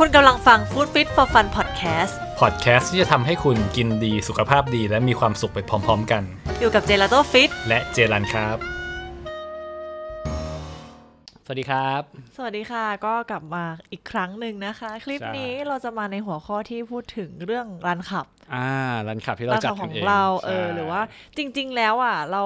คุณกำลังฟัง Food Fit for Fun Podcast พอดแคสต์ที่จะทำให้คุณกินดีสุขภาพดีและมีความสุขไปพร้อมๆกัน อยู่กับเจลาโต้ฟิตและเจรันครับ สวัสดีครับ สวัสดีค่ะ ก็กลับมาอีกครั้งหนึ่งนะคะ คลิปใช่ นี้เราจะมาในหัวข้อที่พูดถึงเรื่องร้านขับ อ่ารันขับที่เราร้านจัดขับขกัอนงเองเราใช่เออหรือว่าจริง ๆ แล้วอะเรา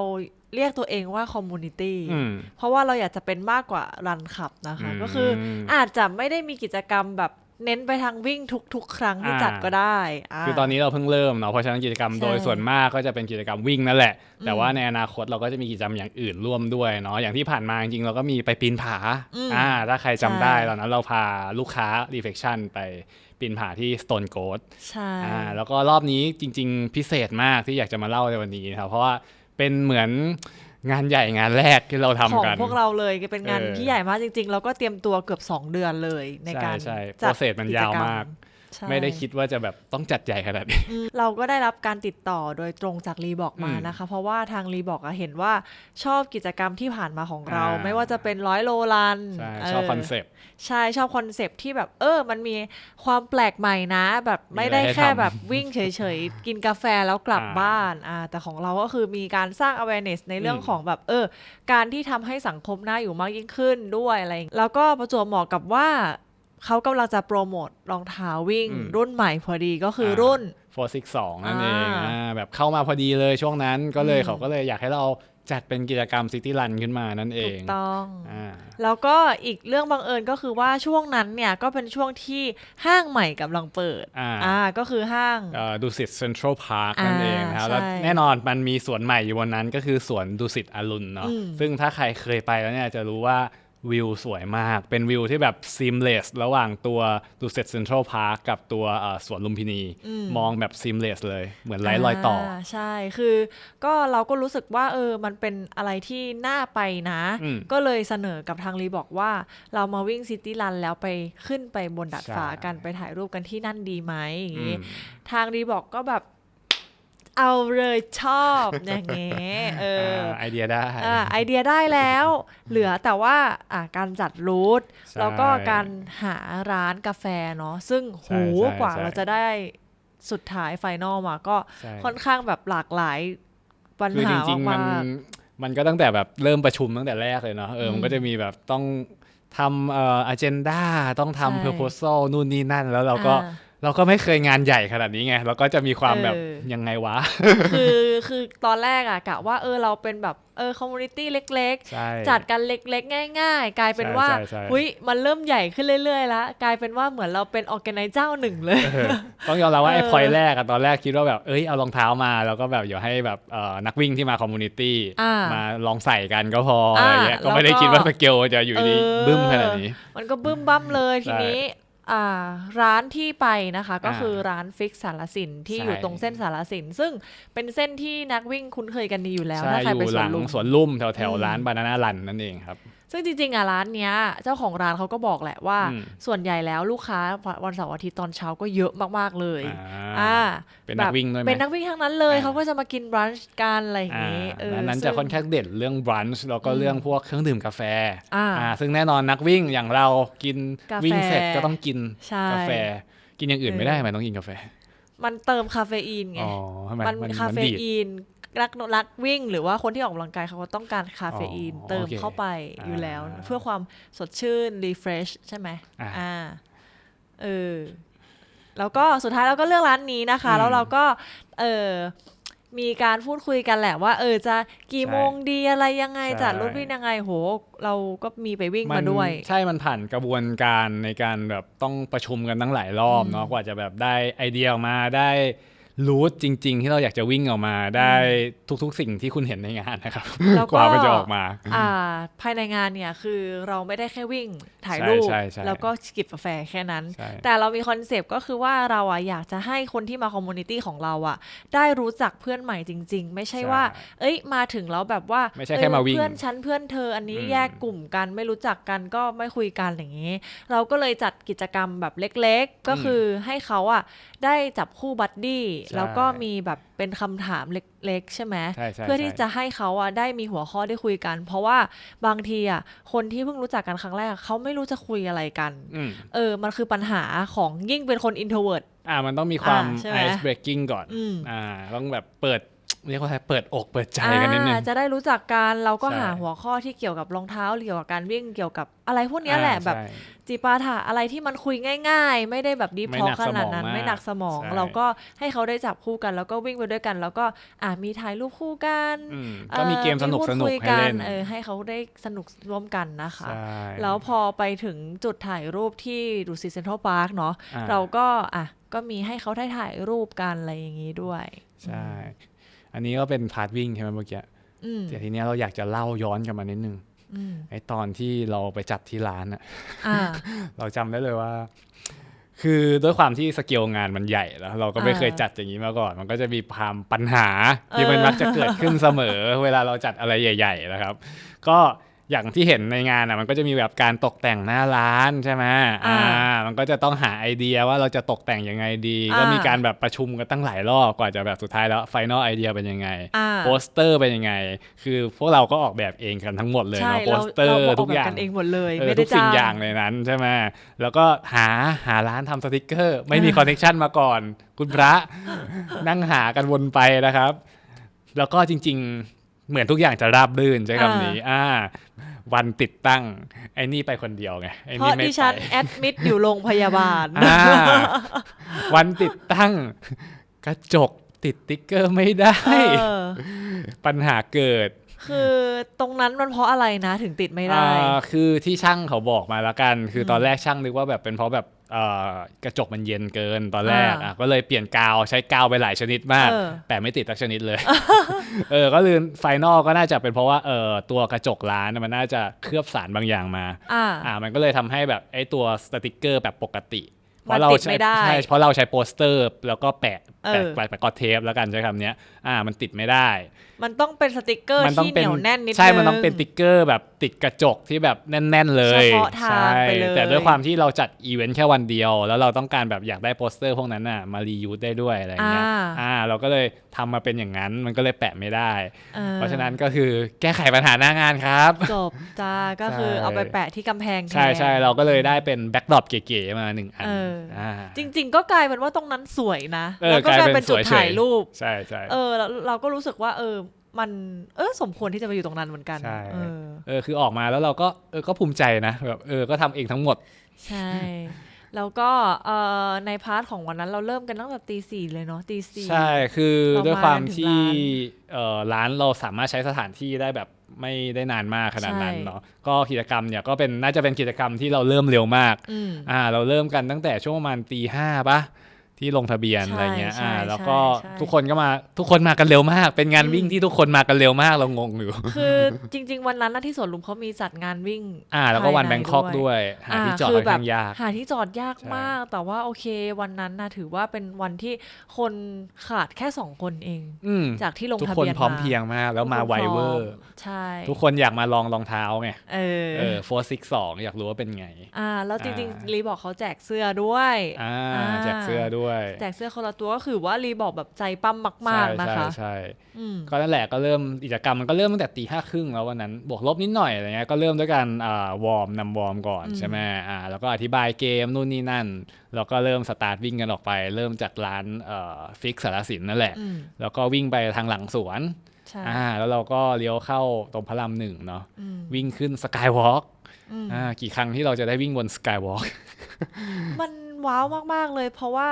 เรียกตัวเองว่าคอมมูนิตี้อืมเพราะว่าเราอยากจะเป็นมากกว่ารันขับนะคะอืมก็คืออาจจะไม่ได้มีกิจกรรมแบบเน้นไปทางวิ่งทุก ๆ ครั้งที่อ่าจัดก็ได้าคือตอนนี้เราเพิ่งเริ่มเนาะ เพราะฉะนั้นกิจกรรมใช่โดยส่วนมากก็จะเป็นกิจกรรมวิ่งนั่นแหละ แต่ว่าในอนาคตเราก็จะมีกิจกรรมอย่างอื่นร่วมด้วยเนาะ อย่างที่ผ่านมาจริงๆเราก็มีไปปีนผาอืมอ่า ถ้าใครจำได้ใช่ตอนนั้นเราพาลูกค้า reflection ไปปีนผาที่ Stone Coast ใช่ อ่า แล้วก็รอบนี้จริง ๆ พิเศษมากที่อยากจะมาเล่าในวันนี้นะครับ เพราะว่า เป็นเหมือนงานใหญ่งานแรกที่เราทำของกันพวกเราเลยเป็นงานเออที่ใหญ่มากจริง ๆ เราก็เตรียมตัวเกือบ 2 เดือนเลยในการใช่จัด process มันยาวมากใช่ ไม่ได้คิดว่าจะแบบต้องจัดใหญ่ขนาดนี้อืมเราก็ได้รับการติดต่อโดยตรงจากรีบอกมาอืมนะคะ เพราะว่าทางรีบอกเห็นว่าชอบกิจกรรมที่ผ่านมาของเราอ่าไม่ว่าจะเป็นร้อยโลลันใช่ชอบคอนเซปต์ใช่ชอบคอนเซปต์ที่แบบเออ มันมีความแปลกใหม่นะ แบบไม่ได้มีอะไรให้แค่ทำแบบวิ่งเฉยๆ กินกาแฟแล้วกลับอ่าบ้านอ่าแต่ของเราก็คือมีการสร้าง awareness ในเรื่องอืมของแบบเออ การที่ทำให้สังคมน่าอยู่มากยิ่งขึ้นด้วยอะไรอย่างแล้วก็ประจวบเหมาะกับว่า เขากำลังจะโปรโมทรองเท้าวิ่งอืมรุ่นใหม่พอดีก็คืออารุ่น 462 นั่นเองอ่าอ่าแบบเข้ามาพอดีเลยช่วงนั้นก็เลยอืมเขาก็เลยอยากให้เราจัดเป็นกิจกรรมซิตี้รันขึ้นมานั่นเอถูงกต้องอ่าแล้วก็อีกเรื่องบังเอิญก็คือว่าช่วงนั้นเนี่ย ก็เป็นช่วงที่ห้างใหม่กำลังเปิด อ่าอ่าก็คือห้างดูสิตเซ็นทรัลพาร์คอ่านั่นเองนะครับแล้วใช่แน่นอนมันมีสวนใหม่อยู่บนนั้นก็คือสวนดุสิตอรุณเนาะอืมซึ่งถ้าใครเคยไปแล้วเนี่ยจะรู้ว่า วิวสวยมาก เป็นวิวที่แบบ seamless ระหว่างตัวดุสิตเซ็นทรัลพาร์คกับตัวเอ่อสวนลุมพินี มองแบบ seamless เลย เหมือนไร้รอยต่ออาใช่ คือก็เราก็รู้สึกว่าเออ มันเป็นอะไรที่น่าไปนะอืมก็เลยเสนอกับทางรีบอกว่า เรามาวิ่งซิตี้รันแล้วไปขึ้นไปบนดาดฟ้าใช่กันไปถ่ายรูปกันที่นั่นดีไหมอย่างงี้อืมทางรีบอกก็แบบ เอาเลยชอบอย่างเงี้ยเออาไอเดียได้อ่าไอเดียได้แล้ว เหลือแต่ว่าอ่าการจัดรูทใช่แล้วก็การหาร้านกาแฟเนาะซึ่งใช่โหูใช่กว่าใช่เราจะได้สุดท้ายไฟนอลมาก็ใช่ค่อนข้างแบบหลากหลายปัญคือหาจริงๆมันมากมันก็ตั้งแต่แบบเริ่มประชุมตั้งแต่แรกเลยเนาะเอออมมันก็จะมีแบบต้องทำเอ่อ agenda ต้องใช่ทำ proposal นู่นนี่นั่น แล้วเราก็อ่า เราก็ไม่เคยงานใหญ่ขนาดนี้ไง เราก็จะมีความแบบเออยังไงวะ คือคือตอนแรกอะกะว่าเออเราเป็นแบบเออคอมมูนิตี้เล็กใช่ๆจัดกันเล็กๆ ง่าย ๆ กลายเป็นใช่ว่าใช่ใช่หุยมันเริ่มใหญ่ขึ้นเรื่อยๆแล้วกลายเป็นว่าเหมือนเราเป็นออแกไนเจ้าหนึ่งเลยเออต้องยอมรับว่าไอ้เออพอยแรกอะตอนแรกคิดว่าแบบเอ้ยเอารองเท้ามาแล้วก็แบบเดี๋ยวให้แบบเอ่อนักวิ่งที่มาคอมมูนิตี้อ่ามมาลองใส่กันก็พออะไรเงี้ยอ่าก็ไม่ได้แล้วก็คิดว่าสเกลจะอยู่ดีเออบึ้มขนาดนี้ มันก็บึ้มบั้มเลยทีใช่นี้ อ่าร้านที่ไปนะคะ ก็อ่าคือร้านฟิกสารสินที่ใช่ อยู่ตรงเส้นสารสิน ซึ่งเป็นเส้นที่นักวิ่งคุ้นเคยกันดีอยู่แล้วใช่ถ้าใครอไปยู่สหวลันงลุม สวนลุ่มแถวแถวอืม ร้านบานาน่ารันนั่นเองครับ ซึ่งจริงๆอะร้านเนี้ย เจ้าของร้านเขาก็บอกแหละว่าอืมส่วนใหญ่แล้วลูกค้าวันเสาร์อาทิตย์ตอนเช้าก็เยอะมากๆเลยอ่าอ่าเป็นนักวิ่งด้วยไหมเป็นนักวิ่งทั้งนั้นเลยอ่าเขาก็จะมากินบรันช์กันอะไรอย่างอ่างี้เอออันนั้นจะซึ่งค่อนข้างเด่นเรื่องบรันช์แล้วก็เรื่องพวกเครื่องดื่มกาแฟอ่าซึ่งแน่นอนนักวิ่งอย่างเรากินกาแฟวิ่งเสร็จก็ต้องกินใช่กาแฟ กินอย่างอื่นเออไม่ได้ทำไมต้องกินกาแฟมันเติมคาเฟอีนไงอ๋อทำไมมันมันคามันเฟดีดอีน นักนักวิ่ง หรือว่าคนที่ออกกำลังกายเขาก็ต้องการคาเฟอีน อ๋อเติมโอเคเข้าไปอยู่แล้ว อ่า เพื่อความสดชื่น รีเฟรชใช่ไหมอ่าอ่าเออแล้วก็สุดท้ายเราก็เลือกร้านนี้นะคะ อืมแล้วเราก็เออมีการพูดคุยกันแหละว่า เออจะกี่ใช่โมงดีอะไรยังไงใช่ จัดรถวิ่งยังไงโห เราก็มีไปวิ่งมาด้วย ใช่ มันผ่านกระบวนการในการแบบต้องประชุมกันตั้งหลายรอบเนาะ กว่าจะแบบได้ไอเดียออกมาได้ รูทจริง ๆ ที่เราอยากจะวิ่งออกมาได้ทุกๆ สิ่งที่คุณเห็นในงานนะครับแล้วก็กว่ามันจะออกมาอ่าภายในงานเนี่ยคือเราไม่ได้แค่วิ่งถ่ายรูปใช่ใช่ใช่แล้วก็กิบกาแฟแค่นั้นใช่แต่เรามีคอนเซปต์ก็คือว่าเราอะอยากจะให้คนที่มาคอมมูนิตี้ของเราอะ ได้รู้จักเพื่อนใหม่จริง ๆ ไม่ใช่ว่า เอ้ยมาถึงแล้วแบบว่าไม่ใช่แค่มาวิ่งเพื่อนฉันเพื่อนเธออันนี้อืมแยกกลุ่มกันไม่รู้จักกันก็ไม่คุยกันอย่างนี้ เราก็เลยจัดกิจกรรมแบบเล็ก ๆ ก็คือให้เขาอะได้จับคู่บัดดี้แล้วก็มีแบบเป็นคำถามเล็ก ๆ ใช่ไหมใช่ใช่เพื่อที่ใช่จะให้เขาอะได้มีหัวข้อได้คุยกัน เพราะว่าบางทีอะคนที่เพิ่งรู้จักกันครั้งแรกอะเขาไม่รู้จะคุยอะไรกันอืมเออมันคือปัญหาของยิ่งเป็นคน introvert อ่ามันต้องมีความอ่าใช่ไหม ice breaking ก่อนอืมอ่าต้องแบบเปิด เรียกว่าอะไรเปิดอกเปิดใจกันนิดนึงอ่าจะได้รู้จักกันเราก็ใช่หาหัวข้อที่เกี่ยวกับรองเท้าเกี่ยวกับการวิ่งเกี่ยวกับอะไรพวกเนี้ยแหละอ่าแบบใช่จีปาถะอะไรที่มันคุยง่าย ๆ ไม่ได้แบบดีไม่พอหนักขนาดนั้นสมองมากไม่หนักสมองใช่เราก็ให้เขาได้จับคู่กัน แล้วก็วิ่งไปด้วยกัน แล้วก็อ่ามีถ่ายรูปคู่กันอืมก็มีเกมสนุกพูดสนุกคุยให้เล่นเออให้เขาได้สนุกร่วมกันนะคะใช่แล้วพอไปถึงจุดถ่ายรูปที่ดูสิเซ็นทรัลพาร์คเนาะอ่าเราก็อะก็มีให้เขาได้ถ่ายรูปกันอะไรอย่างนี้ด้วย ใช่ อันนี้ก็เป็นพาร์ทวิ่งใช่ไหมเมื่อกี้อืมแต่ทีเนี้ยเราอยากจะเล่าย้อนกลับมานิดนึงอืมไอตอนที่เราไปจัดที่ร้านอะอ่าเราจำได้เลยว่า คือด้วยความที่สเกลงานมันใหญ่แล้ว เราก็ไม่อ่าเคยจัดอย่างนี้มาก่อน มันก็จะมีความปัญหาที่เออมันมักจะเกิดขึ้นเสมอ เวลาเราจัดอะไรใหญ่ ๆ นะครับ ก็ อย่างที่เห็นในงานอะมันก็จะมีแบบการตกแต่งหน้าร้านใช่ไหมอ่า มันก็จะต้องหาไอเดียว่าเราจะตกแต่งยังไงดี ก็มีการแบบประชุมกันตั้งหลายรอบกว่าจะแบบสุดท้ายแล้วไฟนอลไอเดียเป็นยังไงอ่าโปสเตอร์เป็นยังไง คือพวกเราก็ออกแบบเองกันทั้งหมดเลยใช่เนาะโปเราสเตอเราร์ออกทุกแบอบย่างกันเองหมดเลยเออไม่ทุได้กสิ่จ้างงอย่างในนั้นใช่ไหมแล้วก็หาหาร้านทำสติกเกอร์ ไม่มีคอนเน c t ชันมาก่อน คุณพระนั่งหากันวนไปนะครับ แล้วก็จริง ๆ เหมือนทุกอย่างจะราบรื่นใช้คำนี้ อ่า วันติดตั้ง ไอ้นี่ไปคนเดียวไงไอ้เพนี่ราะไม่ดิไปฉันแอดมิดอยู่โรงพยาบาลอ่าวันติดตั้ง กระจกติดติ๊กเกอร์ไม่ได้เออปัญหาเกิด คือตรงนั้นมันเพราะอะไรนะถึงติดไม่ได้อ่าคือที่ช่างเขาบอกมาแล้วกัน คือตอนแรกช่างนึกว่าแบบเป็นเพราะแบบเอ่อ กระจกมันเย็นเกินตอนแรกอ่าอะก็เลยเปลี่ยนกาวใช้กาวไปหลายชนิดมากเออแต่ไม่ติดทักชนิดเลยเออก็เลยไฟนอลก็น่าจะเป็นเพราะว่าเออตัวกระจกร้านน่ะมันน่าจะเคลือบสารบางอย่างมาอ่าอ่ามันก็เลยทำให้แบบไอ้ตัวสติกเกอร์แบบปกติเพมันราะเราติดใช้ไม่ได้ใช่เพราะเราใช้โปสเตอร์ แล้วก็แปะเอแปะอแปะแปะกอเทปแล้วกันใช้คำเนี้ยอ่ามันติดไม่ได้ มันต้องเป็นสติกเกอร์มัต้อที่งเหเป็นนียวแน่นนิดใช่นึงมันต้องเป็นติ๊กเกอร์แบบติดกระจกที่แบบแน่น ๆ เลยเฉพาะทางใช่ไปเลยแต่ด้วยความที่เราจัดอีเวนต์แค่วันเดียว แล้วเราต้องการแบบอยากได้โปสเตอร์พวกนั้นน่ะมารียูสได้ด้วยอะไรอย่างเงี้ยอ่าอ่าเราก็เลยทำมาเป็นอย่างนั้นมันก็เลยแปะไม่ได้ออเพราะฉะนั้นก็คือแก้ไขปัญหาหน้างานครับจบจ้าก็คือใช่เอาไปแปะที่กำแพงแทนใช่ใช่เราก็เลยได้เป็นแบ็กดรอปเก๋ๆมาหนึ่งอันเอออ่าจริง ๆ ก็กลายเป็นว่าตรงนั้นสวยนะเออแล้วก็กลายเป็นจุดกลายเป็นสวยเฉยถ่ายรูป ใช่ใช่เออแล้วเราก็รู้สึกว่า เออ มันเออสมควรที่จะไปอยู่ตรงนั้นเหมือนกันใช่เออเออคือออกมาแล้วเราก็เออก็ภูมิใจนะแบบเออก็ทำเองทั้งหมด ใช่แล้วก็เอ่อในพาร์ทของวันนั้นเราเริ่มกันตั้งแต่ตีสี่เลยเนาะตีสี่ใช่คือเราด้วยความมากันถึงที่ร้านเอ่อร้านเราสามารถใช้สถานที่ได้แบบไม่ได้นานมากขนาดนั้นใช่เนาะก็กิจกรรมเนี่ยก็เป็นน่าจะเป็นกิจกรรมที่เราเริ่มเร็วมากอืมอ่าเราเริ่มกันตั้งแต่ช่วงประมาณตีห้าปะ ที่ลงทะเบียนใช่อะไรเงี้ยใช่อ่า แล้วก็ใช่ทุกคนก็มาทุกคนมากันเร็วมาก เป็นงานอืมวิ่งที่ทุกคนมากันเร็วมากเรางงอยู่ คือจริง ๆ วันนั้นนะที่สวนลุมเขามีจัดงานวิ่ง อ่า แล้วก็วันภายแบในงคอกด้ด้ววยยหาที่จอดคืค่อนแบบข้างยาก หาที่จอดยากใช่มาก แต่ว่าโอเค วันนั้นนะถือว่าเป็นวันที่คนขาดแค่สองคนเองอืมจากที่ลงทุกทะคนเบียนพร้อมมาเพรียงมาก แล้วมาทุกคนไวพร้อเวอร์ ใช่ ทุกคนอยากมาลองรองเท้าไง เออเออโฟร์ซิกสองอยากรู้ว่าเป็นไง อ่า แล้วจริงอ่าๆรีบอกเขาแจกเสื้อด้วย อ่าอ่าแจกเสื้อด้วยแจกเสื้อคนละตัวก็คือว่ารีบอกแบบใจปั้มมาก ๆนะคะ ใช่ใช่อืมก็นั่นแหละก็เริ่มกิจกรรมมันก็เริ่มตั้งแต่ตีห้าครึ่งแล้ววันนั้นบวกลบนิดหน่อยอะไรเงี้ยก็เริ่มด้วยการอ่าวอร์มนำวอร์มก่อนอืมใช่ไหมอ่าแล้วก็อธิบายเกมนู่นนี่นั่นแล้วก็เริ่มสตาร์ทวิ่งกันออกไป เริ่มจากร้านเอ่อฟิกสารสินนั่นแหละอืมแล้วก็วิ่งไปทางหลังสวนใช่อ่าแล้วเราก็เลี้ยวเข้าตรงพระรามหนึ่งเนาะอืมวิ่งขึ้นสกายวอล์กอืมอ่ากี่ครั้งที่เราจะได้วิ่งบนสกายวอล์กมัน ว้าวมาก ๆ เลย เพราะว่า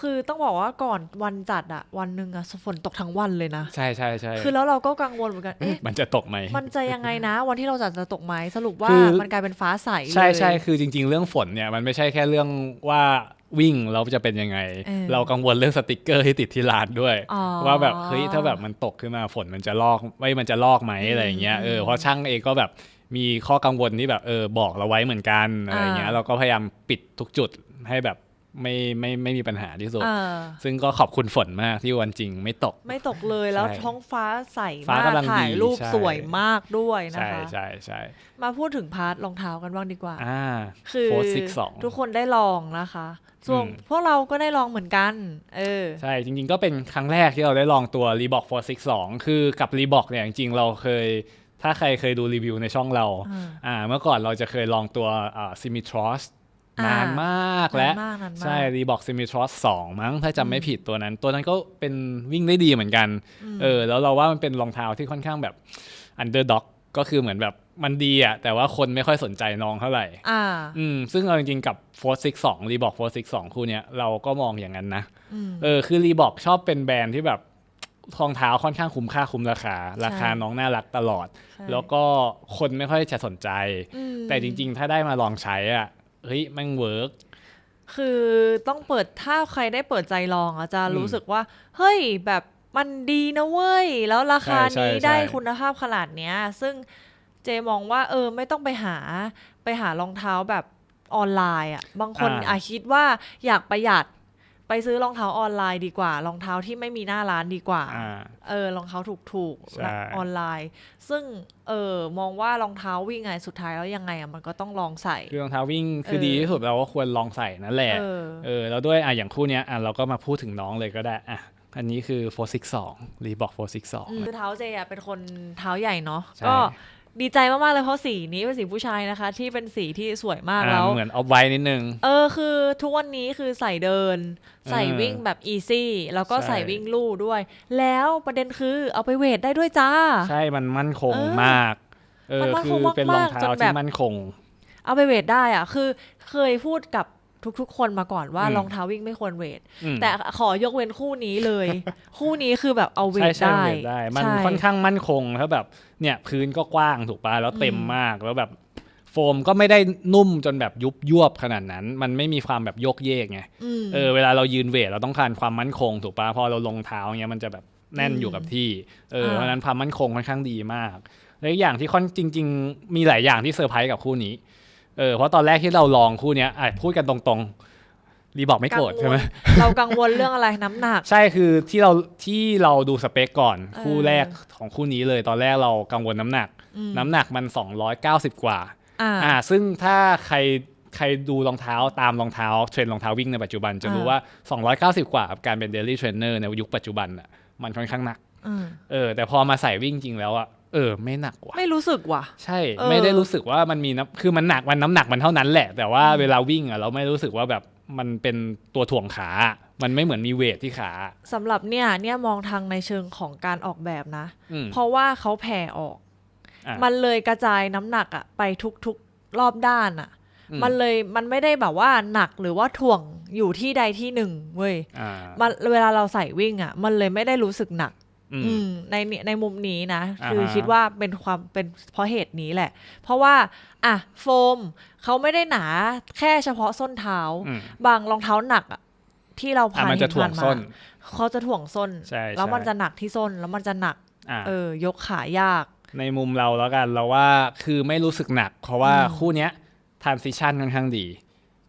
คือต้องบอกว่าก่อนวันจัดอะวันหนึ่งอะฝนตกทั้งวันเลยนะ ใช่ใช่ใช่คือแล้วเราก็กังวลเหมือนกันเอ๊ะมันจะตกไหมมันจะยังไงนะ วันที่เราจัดจะตกไหมสรุปว่าคือมันกลายเป็นฟ้าใสเลยใช่ใช่คือจริง ๆ เรื่องฝนเนี่ยมันไม่ใช่แค่เรื่องว่าวิ่งเราจะเป็นยังไงเออเรากังวลเรื่องสติกเกอร์ที่ติดที่ร้านด้วยอ๋อว่าแบบเฮ้ยถ้าแบบมันตกขึ้นมาฝนมันจะลอกไม่มันจะลอกไหมอะไรอย่างเงี้ยเอออืมเพราะช่างเองก็แบบมีข้อกังวลที่แบบเออบอกเราไว้เหมือนกันอะไรอย่างเงี้ยอ่าเราก็พยายามปิดทุกจุด ให้แบบไม่ไม่ไม่มีปัญหาที่สุดอ่าซึ่งก็ขอบคุณฝนมากที่วันจริงไม่ตก ไม่ตกเลยแล้วใช่ท้องฟ้าใสฟ้ามากกำลังถ่ายดีรูปใช่สวยมากด้วยนะใช่คะใช่ใช่มาพูดถึงพาร์ทรองเท้ากันบ้างดีกว่าอ่าคือโฟร์ซิกสองทุกคนได้ลองนะคะส่วนอืมพวกเราก็ได้ลองเหมือนกัน เออ ใช่ จริง ๆ ก็เป็นครั้งแรกที่เราได้ลองตัว Reebok 462 คือกับ Reebok เนี่ยจริง ๆ เราเคยถ้าใครเคยดูรีวิวในช่องเรา อ่าอ่าเมื่อก่อนเราจะเคยลองตัวอ่า Simitros อ่า นนานมากแล้วนานมากนานมากใช่ Reebok Simitros 2มั้งถ้าจำไม่ผิดตัวนั้น ตัวนั้นก็เป็นวิ่งได้ดีเหมือนกันเออแล้วเราว่ามันเป็นรองเท้าที่ค่อนข้างแบบ underdog ก็คือเหมือนแบบมันดีอะแต่ว่าคนไม่ค่อยสนใจน้องเท่าไหร่อ่าอืมซึ่งเอาจริงๆกับ462 Reebok 462คู่เนี้ยเราก็มองอย่างนั้นนะอืมเออคือรีบอกชอบเป็นแบรนด์ที่แบบรองเท้าค่อนข้างคุ้มค่าคุ้มราคา ราคาน้องน่ารักตลอดใช่แล้วก็คนไม่ค่อยจะสนใจอืมแต่จริง ๆ ถ้าได้มาลองใช้อะ เฮ้ยแมันเวิร์กคือต้องเปิดถ้าใครได้เปิดใจลองอะจะอืมรู้สึกว่า เฮ้ยแบบมันดีนะเว้ย แล้วราคาใช่นี้ใช่ได้ใช่คุณภาพขนาดเนี้ย ซึ่งเจมองว่า เออ ไม่ต้องไปหาไปหารองเท้าแบบออนไลน์อะบางคนอาจคิดว่าอยากประหยัด ไปซื้อรองเท้าออนไลน์ดีกว่า รองเท้าที่ไม่มีหน้าร้านดีกว่าอ่าเออรองเท้าถูกใช่ๆออนไลน์ ซึ่งเออมองว่ารองเท้าวิ่งไงสุดท้ายแล้วยังไงอะมันก็ต้องลองใส่คือรองเท้าวิ่งคือเออดีที่สุดเราก็ควรลองใส่นั่นแหละเออเออแล้วด้วยอะอย่างคู่เนี้ยอะเราก็มาพูดถึงน้องเลยก็ได้อะอันนี้คือ 462รีบอก462คือเท้าเจอะเป็นคนเท้าใหญ่เนาะใช่ก็ ดีใจมากๆเลยเพราะสีนี้เป็นสีผู้ชายนะคะ ที่เป็นสีที่สวยมากอะแล้ว เหมือนเอาไว้นิดนึง เออคือทุกวันนี้คือใส่เดิน ใส่วิ่งแบบอีซี่แล้วก็ใช่ใส่วิ่งลู่ด้วย แล้วประเด็นคือเอาไปเวทได้ด้วยจ้า ใช่มันมั่นคงเออมากเออมันมั่นคืคงอเป็นรองมากๆจเท้านแบบที่มั่นคง เอาไปเวทได้อะคือเคยพูดกับ ทุกๆ คนมาก่อนว่าอืมรองเท้าวิ่งไม่ควรเวท อืมแต่ขอยกเว้นคู่นี้เลย คู่นี้คือแบบเอาเวใช่ทใช่ได้เวทได้ มันใช่ ค่อนข้างมั่นคงถ้าแบบเนี่ยพื้นก็กว้างถูกปะแล้วเต็มอืม มากแล้วแบบโฟมก็ไม่ได้นุ่มจนแบบยุบยวบขนาดนั้น มันไม่มีความแบบโยกเยกไง อืม เออเวลาเรายืนเวทเราต้องการความมั่นคงถูกปะพอเราลงเท้าเงี้ยมันจะแบบแน่นอืมอยู่กับที่เอออ่า เพราะฉะนั้นความมั่นคงค่อนข้างดีมากและอีกอย่างที่ค่อนจริง ๆ มีหลายอย่างที่เซอร์ไพรส์กับคู่นี้ เออเพราะตอนแรกที่เราลองคู่เนี้ยอะพูดกันตรงๆรีบอกไม่โกรธใช่ไหมเรากังวลเรื่องอะไรน้ำหนัก ใช่คือที่เราที่เราดูสเปคก่อนเออ คู่แรกของคู่นี้เลย ตอนแรกเรากังวลน้ำหนัก อืมน้ำหนักมัน 290 กว่า อ่า อ่าซึ่งถ้าใครใครดูรองเท้าตามรองเท้าเทรนด์รองเท้าวิ่งในปัจจุบันจะรู้อ่าว่า 290 กว่ากับการเป็นเดลี่เทรนเนอร์ในยุคปัจจุบันอะมันค่อนข้างหนัก อืม เออแต่พอมาใส่วิ่งจริงแล้วอะ เออ ไม่หนักว่ะไม่รู้สึกว่ะ ใช่เออไม่ได้รู้สึกว่ามันมีน้ำคือมันหนักมันน้ำหนักมันเท่านั้นแหละ แต่ว่าอืมเวลาวิ่งอะเราไม่รู้สึกว่าแบบมันเป็นตัวถ่วงขา มันไม่เหมือนมีเวทที่ขาสำหรับเนี่ยเนี่ยมองทางในเชิงของการออกแบบนะอืมเพราะว่าเขาแผ่ออกอะมันเลยกระจายน้ำหนักอะไปทุกๆรอบด้านอะอืมมันเลยมันไม่ได้แบบว่าหนักหรือว่าถ่วงอยู่ที่ใดที่หนึ่งเว้ยอ่ามันเวลาเราใส่วิ่งอะมันเลยไม่ได้รู้สึกหนักอืมอืม ในในมุมนี้นะอ่าฮะคือคิดว่าเป็นความเป็นเพราะเหตุนี้แหละ เพราะว่า อะ โฟมเขาไม่ได้หนาแค่เฉพาะส้นเท้าอืมบางรองเท้าหนักอะที่เราอะผ่านมันจะเห็ถ่วงผ่าส้นเขาจะถ่วงส้นใช่แล้วมันใช่จะหนักที่ส้นแล้วมันจะหนักอ่าเออยกขายาก ในมุมเราแล้วกันเราว่าคือไม่รู้สึกหนัก เพราะว่าอืมคู่เนี้ย transition ค่อนข้างดี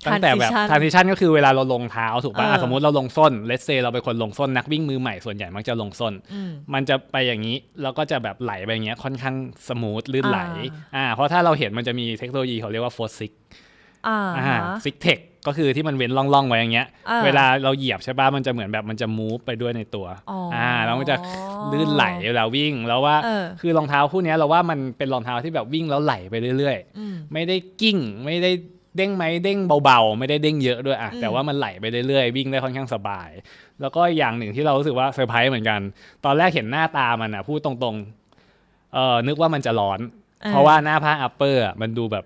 ตั้งแต่แบบ transition transition ก็คือเวลาเราลงเท้าถูกป่ะเอออะสมมุติเราลงส้น let's say เราเป็นคนลงส้นนักวิ่งมือใหม่ส่วนใหญ่มักจะลงส้น อืม มันจะไปอย่างนี้แล้วก็จะแบบไหลไปอย่างเงี้ยค่อนข้างสมูทลื่นไหลอ่า อ่าเพราะถ้าเราเห็นมันจะมีเทคโนโลยีเขาเรียกว่า force sick อ่าอ่าซิกเทคก็คือที่มันเว้นร่องๆไว้อย่างเงี้ย อ่าเวลาเราเหยียบใช่ป่ะมันจะเหมือนแบบมันจะมูฟไปด้วยในตัวอ๋ออ่แล้วมันจะลื่นไหลเวลาวิ่งแล้วว่าเออ คือรองเท้าคู่เนี้ยเราว่ามันเป็นรองเท้าที่แบบวิ่งแล้วไหลไปเรื่อยอืมๆไม่ได้กิ้งไม่ได้ เด้งไหมเด้งเบาๆ ไม่ได้เด้งเยอะด้วยอะอืมแต่ว่ามันไหลไปเรื่อยๆวิ่งได้ค่อนข้างสบาย แล้วก็อย่างหนึ่งที่เรารู้สึกว่าเซอร์ไพรส์เหมือนกัน ตอนแรกเห็นหน้าตามันอะพูดตรงๆเออนึกว่ามันจะร้อน เพราะว่าหน้าผ้าอัปเปอร์มันดูแบบ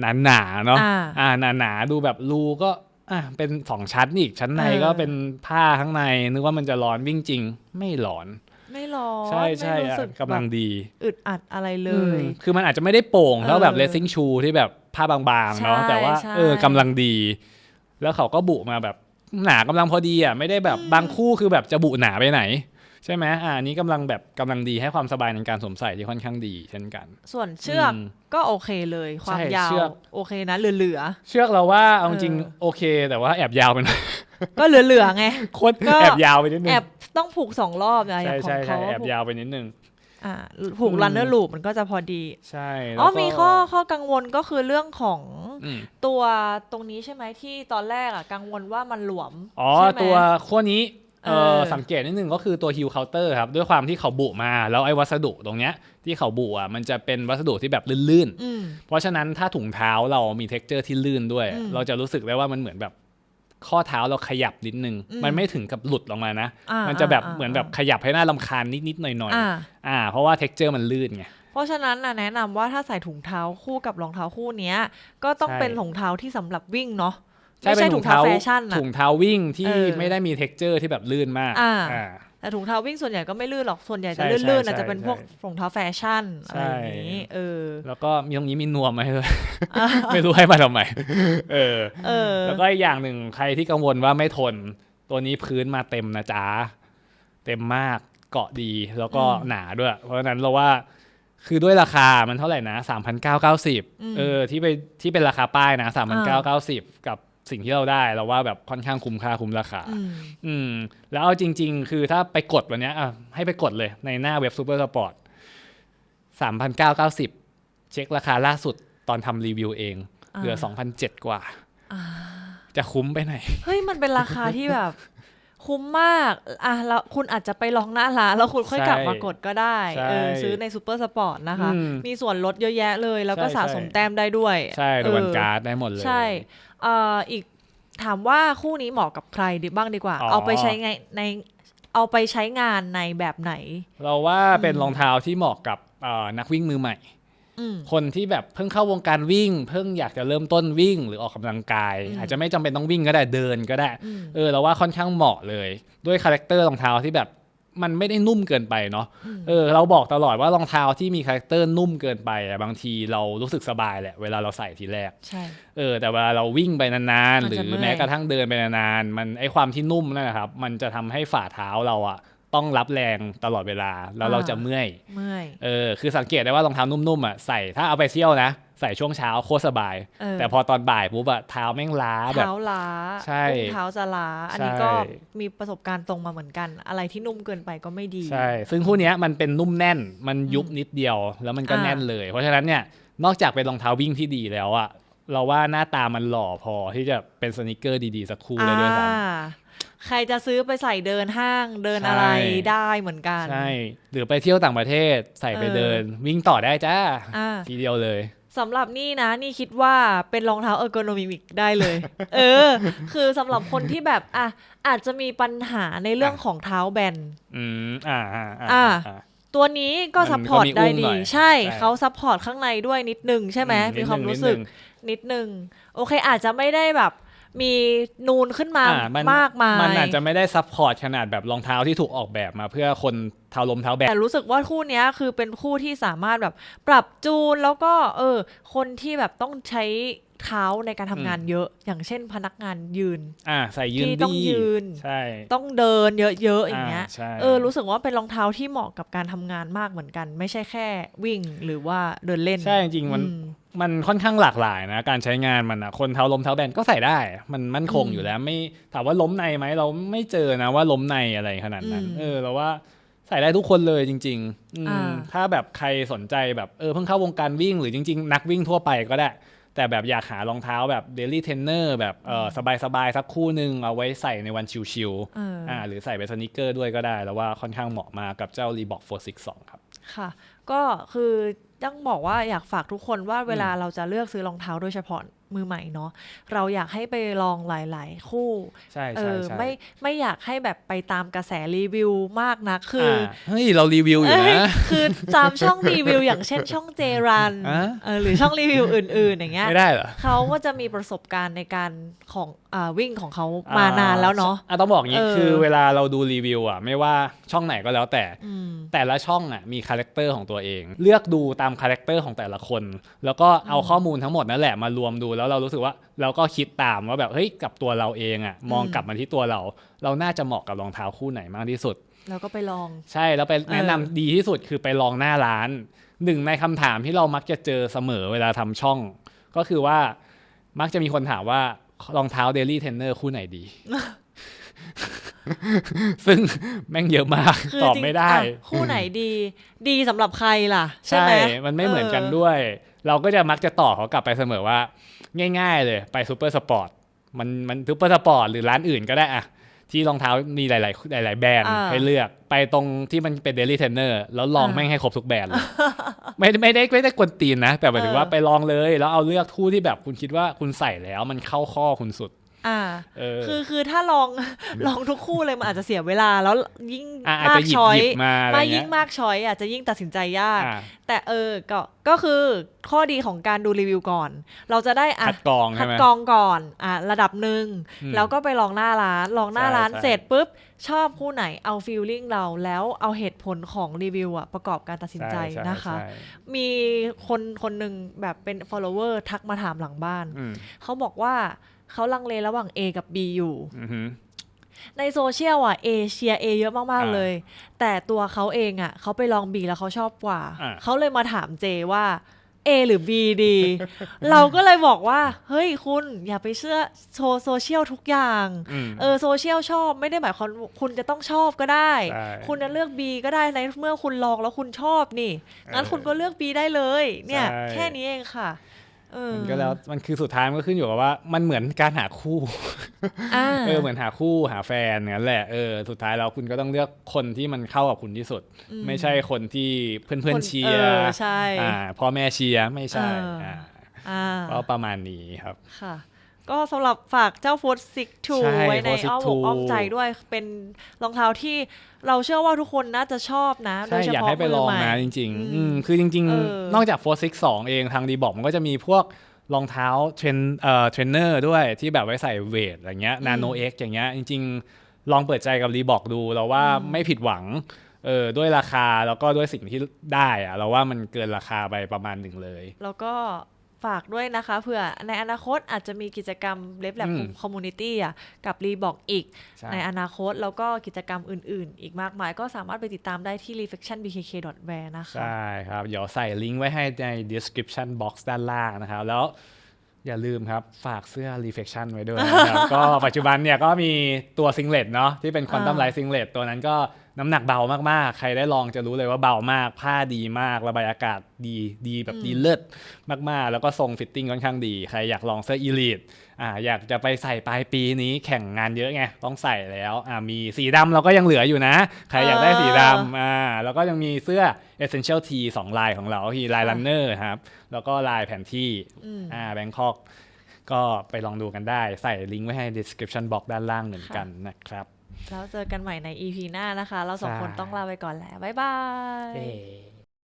หนาๆเนาะอ่าอ่าหนาๆดูแบบรูก็อะเป็นสองชั้นอีกชั้นในเออก็เป็นผ้าข้างในนึกว่ามันจะร้อนวิ่งจริง ไม่ร้อน ไม่ร้อนใช่ใช่ไม่รู้อะสึกกำลังแบบดีอึดอัดอะไรเลอืมยคือมันอาจจะไม่ได้โป่งเท่าแบบเออเลสซิ่งชูที่แบบผ้าบางๆเนาะใช่แต่ว่าใช่เออกำลังดี แล้วเขาก็บุมาแบบหนากำลังพอดีอะไม่ได้แบบบางคู่คือแบบจะบุหนาไปไหน ใช่ไหมอ่าอันนี้กำลังแบบกำลังดีให้ความสบายในการสวมใส่ที่ค่อนข้างดีเช่นกัน ส่วนเชือกอืมก็โอเคเลย ความใช่ยาวเชือกโอเคนะเหลือเชือกเราว่าเอาจริงเออโอเค แต่ว่าแอบยาวไปหน่อยๆก็เหลือๆไงโคตรก็แอบยาวไปนิดนึแองบ ต้องผูกสองรอบนะอใช่ย่างขอใช่งใช่เขาแอบยาวไปนิดนึงอ่าผูกอืมรันเนอร์ลูปมันก็จะพอดี ใช่อ๋อแล้วก็มีข้อข้อกังวลก็คือเรื่องของอืมตัวตรงนี้ใช่ไหมที่ตอนแรกอะกังวลว่ามันหลวมอ๋อใช่ไหมตัวขั้วนี้เอเอออสังเกตนิดนึงก็คือตัวฮิลเคาน์เตอร์ครับด้วยความที่เขาบุมา แล้วไอ้วัสดุตรงเนี้ยที่เขาบุอะมันจะเป็นวัสดุที่แบบลื่นอืมๆเพราะฉะนั้นถ้าถุงเท้าเรามีเท็กเจอร์ที่ลื่นด้วยอืมเราจะรู้สึกได้ว่ามันเหมือนแบบ ข้อเท้าเราขยับนิดนึงอืมมันไม่ถึงกับหลุดออกมานะอ่ามันจะแบบอ่าเหมือนแบบขยับให้หน่าลำคาญนิดๆหน่อยอ่าๆอ่า เพราะว่าเท็กเจอร์มันลื่นไงเพราะฉะนั้นนะแนะนำว่าถ้าใส่ถุงเท้าคู่กับรองเท้าคู่เนี้ย ก็ต้องใช่เป็นถุงเท้าที่สำหรับวิ่งเนาะใช่ไม่เป็ใช่นถุถุงงเท้าเท้าแฟชั่นอะถุงเท้าวิ่งที่เออไม่ได้มีเท็กเจอร์ที่แบบลื่นมากอ่าอ่า แต่ถุงเท้าวิ่งส่วนใหญ่ก็ไม่ลื่นหรอกส่วนใหญ่จะใช่ลื่นๆใช่อาจจะเป็นใช่ พวกรองเท้าแฟชั่นอะไรใช่อย่างนี้เออแล้วก็มีตรงนี้มีนวมไหมไม่รู้ให้มาทำไม เออ เออ แล้วก็อีกอย่างหนึ่งใครที่กังวลว่าไม่ทน ตัวนี้พื้นมาเต็มนะจ๊ะ เต็มมากเกาะดีแล้วก็อืมหนาด้วย เพราะฉะนั้นเราว่าคือด้วยราคามันเท่าไหร่นะสามพันเก้าเก้าสิบอืมเออที่ไปที่เป็นราคาป้ายนะสามพันเก้าเก้าสิบกับ สิ่งที่เราได้เราว่าแบบค่อนข้างคุ้มค่าคุ้มราคา อืมอืมแล้วเอาจริง ๆ คือถ้าไปกดวันเนี้ยอะให้ไปกดเลยในหน้าเว็บซูเปอร์สปอร์ตสามพันเก้าเก้าสิบเช็คราคาล่าสุดตอนทำรีวิวเองอ่าเหลือสองพันเจ็ดกว่าอ่าจะคุ้มไปไหน เฮ้ย มันเป็นราคาที่แบบ คุ้มมากอะแล้วคุณอาจจะไปลองหน้าร้านแล้วคุณค่อยใช่กลับมากดก็ได้ใช่เออซื้อในซูเปอร์สปอร์ตนะคะอืมมีส่วนลดเยอะแยะเลย แล้วก็ใช่สะสมใช่แต้มได้ด้วย ใช่รางวัลเออการ์ดได้หมดเลยใช่เอ่ออีกถามว่าคู่นี้เหมาะกับใครดีบ้างดีกว่าอ๋อเอาไปใช้ไงในเอาไปใช้งานในแบบไหน เราว่าเป็นรองเท้าที่เหมาะกับเอ่อนักวิ่งมือใหม่อืม คนที่แบบเพิ่งเข้าวงการวิ่ง เพิ่งอยากจะเริ่มต้นวิ่งหรือออกกำลังกายอืมอาจจะไม่จำเป็นต้องวิ่งก็ได้เดินก็ได้อืมเออเราว่าค่อนข้างเหมาะเลย ด้วยคาแรคเตอร์รองเท้าที่แบบมันไม่ได้นุ่มเกินไปเนาะอืมเออเราบอกตลอดว่ารองเท้าที่มีคาแรคเตอร์นุ่มเกินไปอะบางทีเรารู้สึกสบายแหละเวลาเราใส่ทีแรก ใช่ เออแต่เวลาเราวิ่งไปนานๆมันหรืจะอเมื่อยแม้กระทั่งเดินไปนานๆ มันไอความที่นุ่มนั่นนะครับ มันจะทำให้ฝ่าเท้าเราอะ ต้องรับแรงตลอดเวลาแล้วเราจะเมื่อยเมื่อยเออคือสังเกตได้ว่ารองเท้านุ่มๆอะใส่ถ้าเอาไปเที่ยวนะ ใส่ช่วงเช้าโคตรสบายเออแต่พอตอนบ่ายปุ๊บอะเท้าแม่งล้าแบบเท้าล้าใช่อุ้งเท้าจะล้า อันนี้ใช่ก็มีประสบการณ์ตรงมาเหมือนกัน อะไรที่นุ่มเกินไปก็ไม่ดีใช่ซึ่งคู่เนี้ยมันเป็นนุ่มแน่นมันยุบนิดเดียว แล้วมันก็อ่าแน่นเลย เพราะฉะนั้นเนี่ยนอกจากเป็นรองเท้าวิ่งที่ดีแล้วอะ เราว่าหน้าตามันหล่อพอที่จะเป็นสนิเกอร์ดีๆ สักคู่เลยด้วยซ้อ่าใครจะซื้อไปใส่เดินห้างเดินใช่อะไรได้เหมือนกันำใช่ หรือไปเที่ยวต่างประเทศใส่ไปเออเดิน วิ่งต่อได้จ้าอ่าทีเดียวเลยสำหรับนี่นะนี่คิดว่าเป็นรองเท้าเออร์โกนอมิกได้เลย เออ คือสำหรับคนที่แบบอะอาจจะมีปัญหาในเรื่องของเท้าแบน อืมอ่าอ่าอ่าอ่าอ่า ตัวนี้ก็มันซัพพอร์ตก็มีได้อุ้งหดีน่อยใช่ใช่เขาซัพพอร์ตข้างในด้วยนิดนึงใช่ไหมอืมีความนิดนึงรู้สึกนิดนึงนิดนึง โอเคอาจจะไม่ได้แบบมีนูนขึ้นมาอ่ามันมากมาย มันอาจจะไม่ได้ซัพพอร์ตขนาดแบบรองเท้าที่ถูกออกแบบมาเพื่อคนเท้าลมเท้าแบนแต่รู้สึกว่าคู่เนี้ยคือเป็นคู่ที่สามารถแบบปรับจูนแล้วก็เออคนที่แบบต้องใช้ เท้าในการทำงานเยอะ อย่างเช่นพนักงานยืน อ่า ใส่ยืนที่ต้องดียืนใช่ต้องเดินเยอะๆอย่างเงี้ยใช่เออรู้สึกว่าเป็นรองเท้าที่เหมาะกับการทำงานมากเหมือนกัน ไม่ใช่แค่วิ่งหรือว่าเดินเล่น ใช่จริงๆมันอืมมันค่อนข้างหลากหลายนะ การใช้งานมันอะคนเท้าล้มเท้าแบนก็ใส่ได้ มันมั่นคงอืมอยู่แล้ว ไม่ถามว่าล้มในไหมเราไม่เจอนะว่าล้มในอะไรขนาดนั้นอืมเออเราว่าใส่ได้ทุกคนเลยจริง ๆ อืมอ่าถ้าแบบใครสนใจแบบเออเพิ่งเข้าวงการวิ่งหรือจริง ๆ นักวิ่งทั่วไปก็ได้ แต่แบบอยากหารองเท้าแบบเดลี่เทนเนอร์แบบเออสบายๆ สักคู่หนึ่งเอาไว้ใส่ในวันชิวเออๆออ่าหรือใส่เป็นสนิเกอร์ด้วยก็ได้ แล้วว่าค่อนข้างเหมาะมากกับเจ้า Reebok 462 ครับ ค่ะ ก็คือต้องบอกว่าอยากฝากทุกคนว่าเวลาเราจะเลือกซื้อรองเท้าโดยเฉพาะ มือใหม่เนาะเราอยากให้ไปลองหลาย ๆ คู่ใช่เอใช่อใช่ไม่ไม่อยากให้แบบไปตามกระแสรีวิวมากนะคืออาเฮ้ยเรารีวิวอยู่เอ้ยนะคือตามช่องรีวิว อย่างเช่นช่องเจรันอะเออหรือช่องรีวิวอื่น ๆ อย่างเงี้ยไม่ได้เหรอเขาก็จะมีประสบการณ์ในการของอ่าวิ่งของเขามานานแล้วเนาะอ่ต้องบอกงี้เออคือเวลาเราดูรีวิวอะไม่ว่าช่องไหนก็แล้วแต่อืมแต่ละช่องอะมีคาแรคเตอร์ของตัวเอง เลือกดูตามคาแรคเตอร์ของแต่ละคน แล้วก็เอาข้อมูลทั้งหมดนั่นแหละมารวมดูแล้วเรารู้สึกว่าเราก็คิดตามว่าแบบเฮ้ยกับตัวเราเองอะมองอืมกลับมาที่ตัวเรา เราน่าจะเหมาะกับรองเท้าคู่ไหนมากที่สุดแล้วก็ไปลองใช่แล้วไปแนะนำดีที่สุดคือไปลองหน้าร้านหนึ่งในคำถามที่เรามักจะเจอเสมอเวลาทำช่อง ก็คือว่ามักจะมีคนถามว่ารองเท้า Daily Trainer คู่ไหนดี ซึ่งแม่งเยอะมากคือตอบจริงไม่ได้อะคู่ไหนดี ดีสำหรับใครล่ะใช่ใช่ไหมมันไม่เหมือนกันเออด้วย เราก็จะมักจะตอบเขากลับไปเสมอว่า ง่ายๆเลยไปซูเปอร์สปอร์ตมันมันซูเปอร์สปอร์ตหรือร้านอื่นก็ได้อะที่รองเท้ามีหลาย ๆ หลาย ๆ แบรนด์อ่าให้เลือกไปตรงที่มันเป็นเดลี่เทนเนอร์แล้วลองอ่าแม่งให้ครบทุกแบรนด์เลยไม่ไม่ได้ไม่ได้กวนตีนนะ แต่หมายถึงว่าเออไปลองเลย แล้วเอาเลือกคู่ที่แบบคุณคิดว่าคุณใส่แล้วมันเข้าข้อคุณสุด อ่าเออคือคือถ้าลองลองทุกคู่เลยมันอาจจะเสียเวลาแล้วยิ่งอะอาจมาจะกหยิบช้อยหยิบมาอะไรมาเงี้ยิ่ยงมากช้อยอาจจะยิ่งตัดสินใจยากอะแต่เออก็ก็คือข้อดีของการดูรีวิวก่อน เราจะได้อะคัดกรองคัใช่ดไหมกรองก่อนอะระดับหนึ่งอืมแล้วก็ไปลองหน้าร้านลองหน้าใช่ร้านใช่เสร็จปุ๊บชอบคู่ไหนเอาฟีลลิ่งเราแล้วเอาเหตุผลของรีวิวอะประกอบการตัดสินใจช่นะคะใช่มีคนคนหนึ่งแบบเป็น follower ทักมาถามหลังบ้านอืมเขาบอกว่า เขาลังเลระหว่าง A กับ B อยู่อือหือในโซเชียลอะ A เชียร์ A เยอะมากอ่าๆเลย แต่ตัวเขาเองอะเขาไปลอง B แล้วเขาชอบกว่าอ่า เขาเลยมาถามเจว่า A หรือ B ดี เราก็เลยบอกว่า เฮ้ยคุณอย่าไปเชื่อโชว์โซเชียลทุกอย่างอืมเออโซเชียลชอบไม่ได้หมายความว่าคุณจะต้องชอบก็ได้ใช่คุณจะเลือก B ก็ได้ในเมื่อคุณลองแล้วคุณชอบนี่งั้นเออคุณก็เลือก B ได้เลย เนี่ยใช่แค่นี้เองค่ะเออ มันก็แล้วมันคือสุดท้ายมันก็ขึ้นอยู่กับว่า มันเหมือนการหาคู่อ่าเออเหมือนหาคู่หาแฟนงั้นแหละเออสุดท้ายแล้วคุณก็ต้องเลือกคนที่มันเข้ากับคุณที่สุด ไม่ใช่คนที่เพื่อนคๆเชียร์ออใช่อ่าพ่อแม่เชียร์ไม่ใช่เอออ่าอ่าก็ประมาณนี้ครับค่ะ ก็สำหรับฝากเจ้าฟูดซิกทูใช่ไว้ใน Foot Six อ้อมอกอ้อม Two ใจด้วยเป็นรองเท้าที่เราเชื่อว่าทุกคนน่าจะชอบนะ โดใช่ยเฉอยากพาะให้ไปลองมืใหม่ นะจริงอืมๆอืมคือจริง เออ ๆ นอกจาก 4 6 2 เองทางดีบอกมันก็จะมีพวกรองเท้าเทรนเอ่อเทรนเนอร์ด้วยที่แบบไว้ใส่เวทอะไรเงี้ยนาโนเอ็กอย่างเงี้ยจริง ๆ ลองเปิดใจกับรีบอกดูเราว่าไม่ผิดหวังเออด้วยราคาแล้วก็ด้วยสิ่งที่ได้อะเราว่ามันเกินราคาไปประมาณหนึ่งเลย แล้วก็ ฝากด้วยนะคะเผื่อในอนาคตอาจจะมีกิจกรรมเล็บแลบอืมคอมมูนิตี้อะกับรีบอกอีกใช่ในอนาคตแล้วก็กิจกรรมอื่นๆ อีกมากมาย ก็สามารถไปติดตามได้ที่ reflectionbkk.wear นะคะใช่ครับ เดี๋ยวใส่ลิงก์ไว้ให้ใน description box ด้านล่างนะครับ แล้วอย่าลืมครับ ฝากเสื้อ reflection ไว้ด้วยนะครับ ก็ปัจจุบันเนี่ยก็มีตัว singlet เนาะที่เป็น quantum อ่า light singlet ตัวนั้นก็ น้ำหนักเบามากๆ ใครได้ลองจะรู้เลยว่าเบามากผ้าดีมาก ระบายอากาศดีดีแบบดีเลิศมากๆ แล้วก็ทรงฟิตติ้งค่อนข้างดี ใครอยากลองเสื้อ elite อ่าอยากจะไปใส่ปลายปีนี้แข่งงานเยอะไงต้องใส่แล้วอ่ามีสีดำเราก็ยังเหลืออยู่นะ ใครอยากได้สีดำอ่าแล้วก็ยังมีเสื้อ Essential T สองลายของเราคือลาย Runner ครับแล้วก็ลายแผนที่อ่าแบงคอกก็ไปลองดูกันได้ ใส่ลิงก์ไว้ให้ description box ด้านล่างเหมือนกันนะครับ แล้วเจอกันใหม่ใน EP หน้านะคะ เราสองใช่คนต้องลาไปก่อนแล้ว บ๊ายบายเอ้